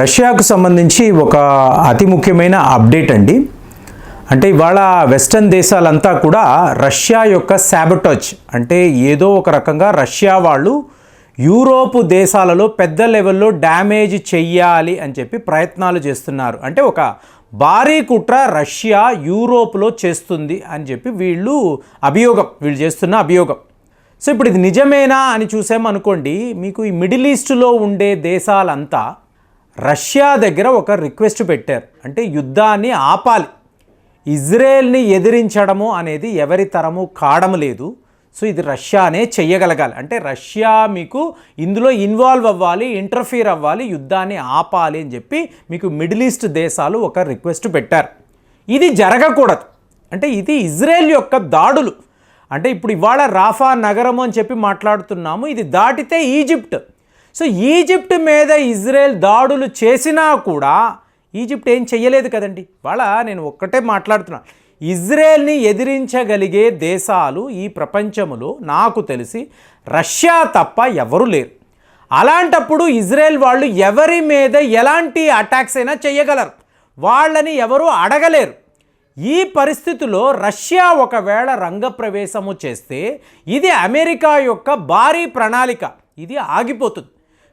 రష్యాకు సంబంధించి ఒక అతి ముఖ్యమైన అప్డేట్ అండి. అంటే ఇవాళ వెస్టర్న్ దేశాలంతా కూడా రష్యా యొక్క శాబటోచ్ అంటే ఏదో ఒక రకంగా రష్యా వాళ్ళు యూరోపు దేశాలలో పెద్ద లెవెల్లో డ్యామేజ్ చెయ్యాలి అని చెప్పి ప్రయత్నాలు చేస్తున్నారు. అంటే ఒక భారీ కుట్ర రష్యా యూరోప్లో చేస్తుంది అని చెప్పి వీళ్ళు అభియోగం వీళ్ళు చేస్తున్న అభియోగం. సో ఇప్పుడు ఇది నిజమేనా అని చూసామనుకోండి మీకు ఈ మిడిల్ ఈస్ట్లో ఉండే దేశాలంతా రష్యా దగ్గర ఒక రిక్వెస్ట్ పెట్టారు. అంటే యుద్ధాన్ని ఆపాలి. ఇజ్రాయెల్ని ఎదిరించడము అనేది ఎవరి తరము కాడము లేదు. సో ఇది రష్యానే చెయ్యగలగాలి. అంటే రష్యా మీకు ఇందులో ఇన్వాల్వ్ అవ్వాలి ఇంటర్ఫీర్ అవ్వాలి యుద్ధాన్ని ఆపాలి అని చెప్పి మీకు మిడిల్ ఈస్ట్ దేశాలు ఒక రిక్వెస్ట్ పెట్టారు. ఇది జరగకూడదు. అంటే ఇది ఇజ్రాయెల్ యొక్క దాడులు. అంటే ఇప్పుడు ఇవాళ రాఫా నగరం అని చెప్పి మాట్లాడుతున్నాము. ఇది దాటితే ఈజిప్ట్. సో ఈజిప్ట్ మీద ఇజ్రాయెల్ దాడులు చేసినా కూడా ఈజిప్ట్ ఏం చెయ్యలేదు కదండి. వాళ్ళ నేను ఒక్కటే మాట్లాడుతున్నాను ఇజ్రాయెల్ని ఎదిరించగలిగే దేశాలు ఈ ప్రపంచంలో నాకు తెలిసి రష్యా తప్ప ఎవరు లేరు. అలాంటప్పుడు ఇజ్రాయెల్ వాళ్ళు ఎవరి మీద ఎలాంటి అటాక్స్ అయినా చేయగలరు వాళ్ళని ఎవరూ అడగలేరు. ఈ పరిస్థితిలో రష్యా ఒకవేళ రంగప్రవేశము చేస్తే ఇది అమెరికా యొక్క భారీ ప్రణాళిక. ఇది ఆగిపోతుంది.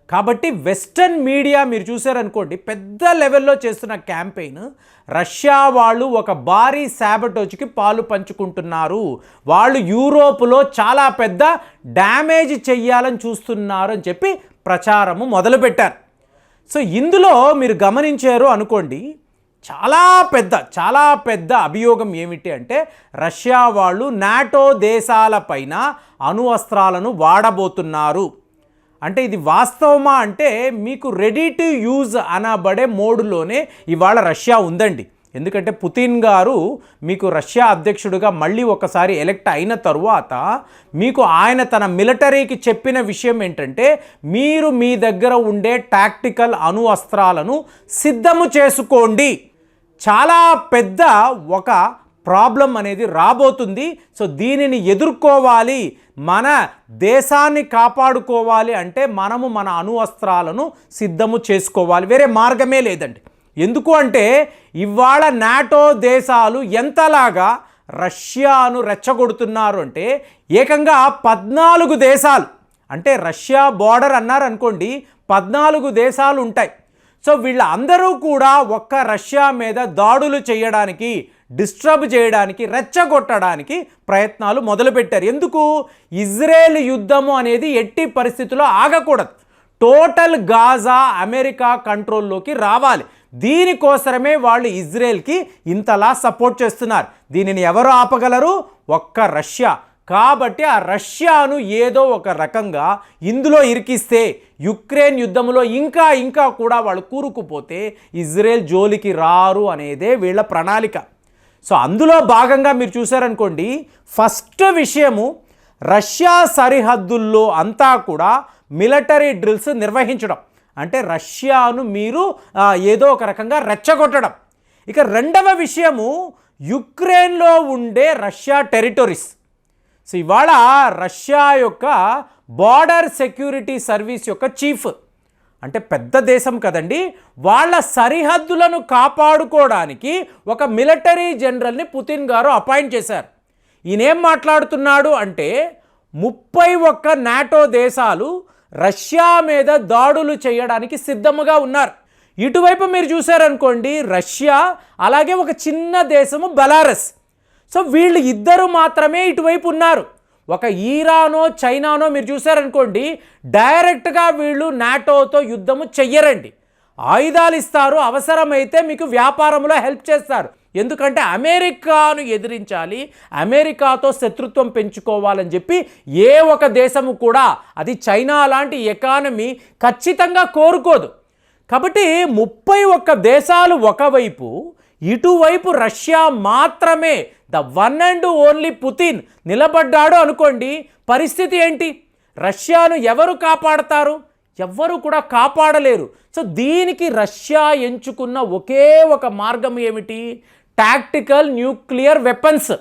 కాబట్టి వెస్టర్న్ మీడియా మీరు చూసారనుకోండి పెద్ద లెవెల్లో చేస్తున్న క్యాంపెయిన్ రష్యా వాళ్ళు ఒక భారీ శాబటోజ్కి పాలు పంచుకుంటున్నారు. వాళ్ళు యూరోప్లో చాలా పెద్ద డ్యామేజ్ చెయ్యాలని చూస్తున్నారు అని చెప్పి ప్రచారము మొదలుపెట్టారు. సో ఇందులో మీరు గమనించారు అనుకోండి చాలా పెద్ద చాలా పెద్ద అభియోగం ఏమిటి అంటే రష్యా వాళ్ళు నాటో దేశాలపైన అణు అస్త్రాలను వాడబోతున్నారు. అంటే ఇది వాస్తవమా అంటే మీకు రెడీ టు యూజ్ అనబడే మోడ్లోనే ఇవాళ రష్యా ఉందండి. ఎందుకంటే పుతిన్ గారు మీకు రష్యా అధ్యక్షుడిగా మళ్ళీ ఒకసారి ఎలక్ట్ అయిన తరువాత మీకు ఆయన తన మిలిటరీకి చెప్పిన విషయం ఏంటంటే మీరు మీ దగ్గర ఉండే టాక్టికల్ అణు అస్త్రాలను సిద్ధము చేసుకోండి. చాలా పెద్ద ఒక ప్రాబ్లం అనేది రాబోతుంది. సో దీనిని ఎదుర్కోవాలి. మన దేశాన్ని కాపాడుకోవాలి అంటే మనము మన అణు అస్త్రాలను సిద్ధము చేసుకోవాలి. వేరే మార్గమే లేదండి. ఎందుకు అంటే ఇవాళ నాటో దేశాలు ఎంతలాగా రష్యాను రెచ్చగొడుతున్నారు అంటే ఏకంగా పద్నాలుగు దేశాలు అంటే రష్యా బార్డర్ అన్నారు అనుకోండి పద్నాలుగు దేశాలు ఉంటాయి. సో వీళ్ళందరూ కూడా ఒక్క రష్యా మీద దాడులు చేయడానికి డిస్టర్బ్ చేయడానికి రెచ్చగొట్టడానికి ప్రయత్నాలు మొదలుపెట్టారు. ఎందుకు? ఇజ్రాయెల్ యుద్ధము అనేది ఎట్టి పరిస్థితుల్లో ఆగకూడదు. టోటల్ గాజా అమెరికా కంట్రోల్లోకి రావాలి. దీనికోసమే వాళ్ళు ఇజ్రాయెల్కి ఇంతలా సపోర్ట్ చేస్తున్నారు. దీనిని ఎవరు ఆపగలరు? ఒక్క రష్యా. కాబట్టి ఆ రష్యాను ఏదో ఒక రకంగా ఇందులో ఇరికిస్తే యుక్రెయిన్ యుద్ధంలో ఇంకా ఇంకా కూడా వాళ్ళు కూరుకుపోతే ఇజ్రాయెల్ జోలికి రారు అనేదే వీళ్ళ ప్రణాళిక. సో అందులో భాగంగా మీరు చూసారనుకోండి ఫస్ట్ విషయము రష్యా సరిహద్దుల్లో అంతా కూడా మిలిటరీ డ్రిల్స్ నిర్వహించడం. అంటే రష్యాను మీరు ఏదో ఒక రకంగా రెచ్చగొట్టడం. ఇక రెండవ విషయము యుక్రెయిన్లో ఉండే రష్యా టెరిటరీస్. సో ఇవాళ రష్యా యొక్క బార్డర్ సెక్యూరిటీ సర్వీస్ యొక్క చీఫ్. అంటే పెద్ద దేశం కదండి వాళ్ళ సరిహద్దులను కాపాడుకోవడానికి ఒక మిలిటరీ జనరల్ని పుతిన్ గారు అపాయింట్ చేశారు. ఈయనేం మాట్లాడుతున్నాడు అంటే ముప్పై ఒక్క నాటో దేశాలు రష్యా మీద దాడులు చేయడానికి సిద్ధముగా ఉన్నారు. ఇటువైపు మీరు చూశారనుకోండి రష్యా అలాగే ఒక చిన్న దేశము బెలారస్. సో వీళ్ళు ఇద్దరు మాత్రమే ఇటువైపు ఉన్నారు. ఒక ఈరానో చైనానో మీరు చూసారనుకోండి డైరెక్ట్గా వీళ్ళు నాటోతో యుద్ధము చెయ్యరండి. ఆయుధాలు ఇస్తారు అవసరమైతే మీకు వ్యాపారంలో హెల్ప్ చేస్తారు. ఎందుకంటే అమెరికాను ఎదిరించాలి అమెరికాతో శత్రుత్వం పెంచుకోవాలని చెప్పి ఏ ఒక దేశము కూడా అది చైనా లాంటి ఎకానమీ ఖచ్చితంగా కోరుకోదు. కాబట్టి ముప్పై ఒక్క దేశాలు ఒకవైపు ఇటువైపు రష్యా మాత్రమే the one and only Putin నిలబడ్డాడు అనుకోండి పరిస్థితి ఏంటి? రష్యాను ఎవరు కాపాడతారు? ఎవ్వరు కూడా కాపాడలేరు. సో దీనికి రష్యా ఎంచుకున్న ఒకే ఒక మార్గం ఏమిటి? Tactical nuclear weapons.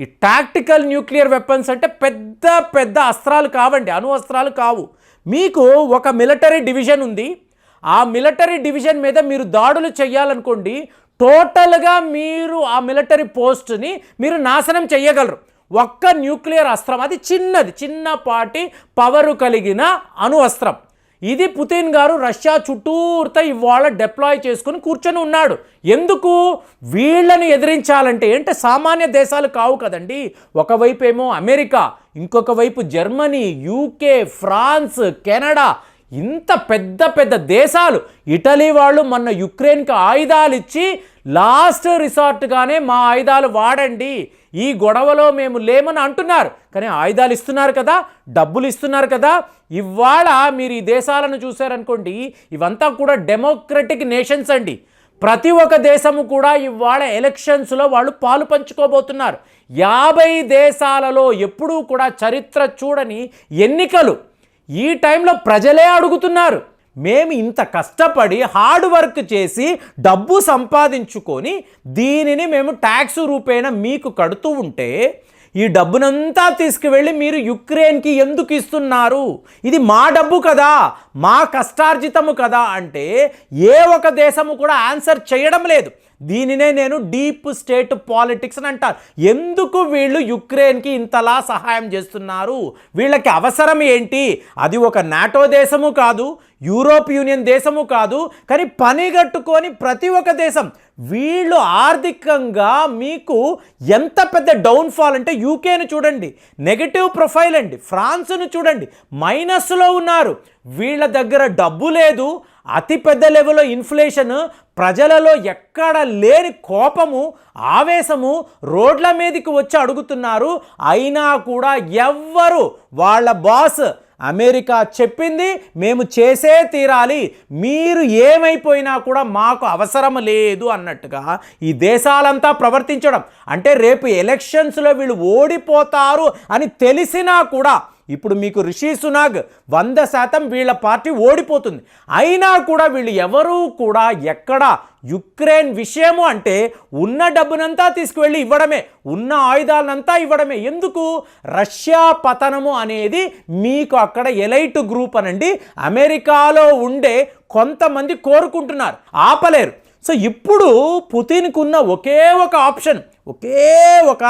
ఈ టాక్టికల్ న్యూక్లియర్ వెపన్స్ అంటే పెద్ద పెద్ద అస్త్రాలు కావండి అణు అస్త్రాలు కావు. మీకు ఒక మిలిటరీ డివిజన్ ఉంది. ఆ మిలిటరీ డివిజన్ మీద మీరు దాడులు చేయాలనుకోండి టోటల్గా మీరు ఆ మిలిటరీ పోస్ట్ని మీరు నాశనం చేయగలరు ఒక్క న్యూక్లియర్ అస్త్రం అది చిన్నది చిన్నపాటి పవరు కలిగిన అణు అస్త్రం. ఇది పుతిన్ గారు రష్యా చుట్టూర్త ఇవాళ డిప్లాయ్ చేసుకుని కూర్చొని ఉన్నాడు. ఎందుకు? వీళ్ళని ఎదిరించాలంటే ఏంటంటే సామాన్య దేశాలు కావు కదండి. ఒకవైపు ఏమో అమెరికా ఇంకొక వైపు జర్మనీ యూకే ఫ్రాన్స్ కెనడా ఇంత పెద్ద పెద్ద దేశాలు. ఇటలీ వాళ్ళు మొన్న యుక్రెయిన్కి ఆయుధాలు ఇచ్చి లాస్ట్ రిసార్ట్గానే మా ఆయుధాలు వాడండి. ఈ గొడవలో మేము లేమని అంటున్నారు. కానీ ఆయుధాలు ఇస్తున్నారు కదా డబ్బులు ఇస్తున్నారు కదా. ఇవాళ మీరు ఈ దేశాలను చూశారనుకోండి ఇవంతా కూడా డెమోక్రటిక్ నేషన్స్ అండి. ప్రతి ఒక్క దేశము కూడా ఇవాళ ఎలక్షన్స్లో వాళ్ళు పాలు పంచుకోబోతున్నారు. యాభై దేశాలలో ఎప్పుడూ కూడా చరిత్ర చూడని ఎన్నికలు ఈ టైంలో ప్రజలే అడుగుతున్నారు. మేము ఇంత కష్టపడి హార్డ్ వర్క్ చేసి డబ్బు సంపాదించుకొని దీనిని మేము ట్యాక్స్ రూపేణ మీకు కడుతూ ఉంటే ఈ డబ్బునంతా తీసుకువెళ్ళి మీరు యుక్రెయిన్కి ఎందుకు ఇస్తున్నారు? ఇది మా డబ్బు కదా మా కష్టార్జితము కదా అంటే ఏ ఒక దేశము కూడా ఆన్సర్ చేయడం లేదు. దీనినే నేను డీప్ స్టేట్ పాలిటిక్స్ అని అంటారు. ఎందుకు వీళ్ళు యుక్రెయిన్కి ఇంతలా సహాయం చేస్తున్నారు? వీళ్ళకి అవసరం ఏంటి? అది ఒక నాటో దేశము కాదు యూరోప్ యూనియన్ దేశము కాదు కానీ పని కట్టుకొని ప్రతి ఒక్క దేశం. వీళ్ళు ఆర్థికంగా మీకు ఎంత పెద్ద డౌన్ఫాల్ అంటే యూకేను చూడండి నెగటివ్ ప్రొఫైల్ అండి ఫ్రాన్స్ను చూడండి మైనస్లో ఉన్నారు. వీళ్ళ దగ్గర డబ్బు లేదు అతి పెద్ద లెవెల్లో ఇన్ఫ్లేషన్ ప్రజలలో ఎక్కడ లేని కోపము ఆవేశము రోడ్ల మీదకి వచ్చి అడుగుతున్నారు. అయినా కూడా ఎవ్వరు వాళ్ళ బాస్ అమెరికా చెప్పింది మేము చేసే తీరాలి. మీరు ఏమైపోయినా కూడా మాకు అవసరం లేదు అన్నట్టుగా ఈ దేశాలంతా ప్రవర్తించడం. అంటే రేపు ఎలక్షన్స్లో వీళ్ళు ఓడిపోతారు అని తెలిసినా కూడా ఇప్పుడు మీకు రిషి సునాగ్ వంద శాతం వీళ్ళ పార్టీ ఓడిపోతుంది. అయినా కూడా వీళ్ళు ఎవరూ కూడా ఎక్కడ యుక్రెయిన్ విషయము అంటే ఉన్న డబ్బునంతా తీసుకువెళ్ళి ఇవ్వడమే ఉన్న ఆయుధాలనంతా ఇవ్వడమే. ఎందుకు? రష్యా పతనము అనేది మీకు అక్కడ ఎలైట్ గ్రూప్ అనండి. అమెరికాలో ఉండే కొంతమంది కోరుకుంటున్నారు ఆపలేరు. సో ఇప్పుడు పుతిన్కున్న ఒకే ఒక ఆప్షన్ ఒకే ఒక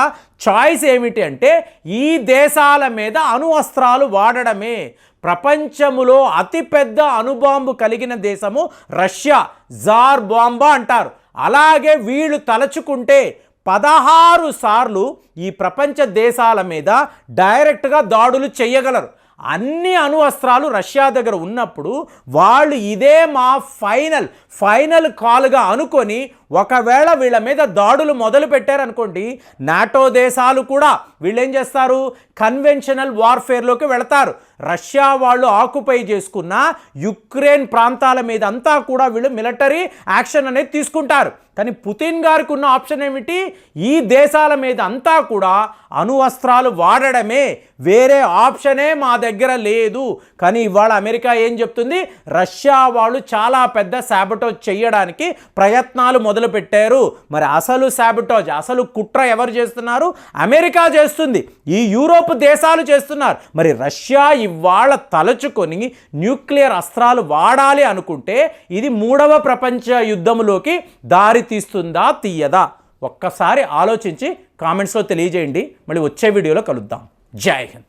చాయిస్ ఏమిటి అంటే ఈ దేశాల మీద అణు అస్త్రాలు వాడడమే. ప్రపంచములో అతిపెద్ద అణుబాంబు కలిగిన దేశము రష్యా జార్ బాంబా అంటారు. అలాగే వీళ్ళు తలచుకుంటే పదహారు సార్లు ఈ ప్రపంచ దేశాల మీద డైరెక్ట్గా దాడులు చేయగలరు. అన్ని అణు అస్త్రాలు రష్యా దగ్గర ఉన్నప్పుడు వాళ్ళు ఇదే మా ఫైనల్ ఫైనల్ కాల్గా అనుకొని ఒకవేళ వీళ్ళ మీద దాడులు మొదలు పెట్టారనుకోండి నాటో దేశాలు కూడా వీళ్ళు ఏం చేస్తారు కన్వెన్షనల్ వార్ఫేర్లోకి వెళతారు. రష్యా వాళ్ళు ఆక్యుపై చేసుకున్న యుక్రెయిన్ ప్రాంతాల మీద అంతా కూడా వీళ్ళు మిలిటరీ యాక్షన్ అనేది తీసుకుంటారు. కానీ పుతిన్ గారికి ఉన్న ఆప్షన్ ఏమిటి? ఈ దేశాల మీద అంతా కూడా అణువస్త్రాలు వాడడమే వేరే ఆప్షనే మా దగ్గర లేదు. కానీ ఇవాళ అమెరికా ఏం చెప్తుంది? రష్యా వాళ్ళు చాలా పెద్ద శాబటోజ్ చేయడానికి ప్రయత్నాలు మొదలుపెట్టారు. మరి అసలు శాబటోజ్ అసలు కుట్ర ఎవరు చేస్తున్నారు? అమెరికా చేస్తుంది. ఈ యూరోప్ దేశాలు చేస్తున్నారు. మరి రష్యా ఇవాళ తలచుకొని న్యూక్లియర్ అస్త్రాలు వాడాలి అనుకుంటే ఇది మూడవ ప్రపంచ యుద్ధంలోకి దారి తీస్తుందా తీయదా? ఒక్కసారి ఆలోచించి కామెంట్స్లో తెలియజేయండి. మళ్ళీ వచ్చే వీడియోలో కలుద్దాం. జై హింద్.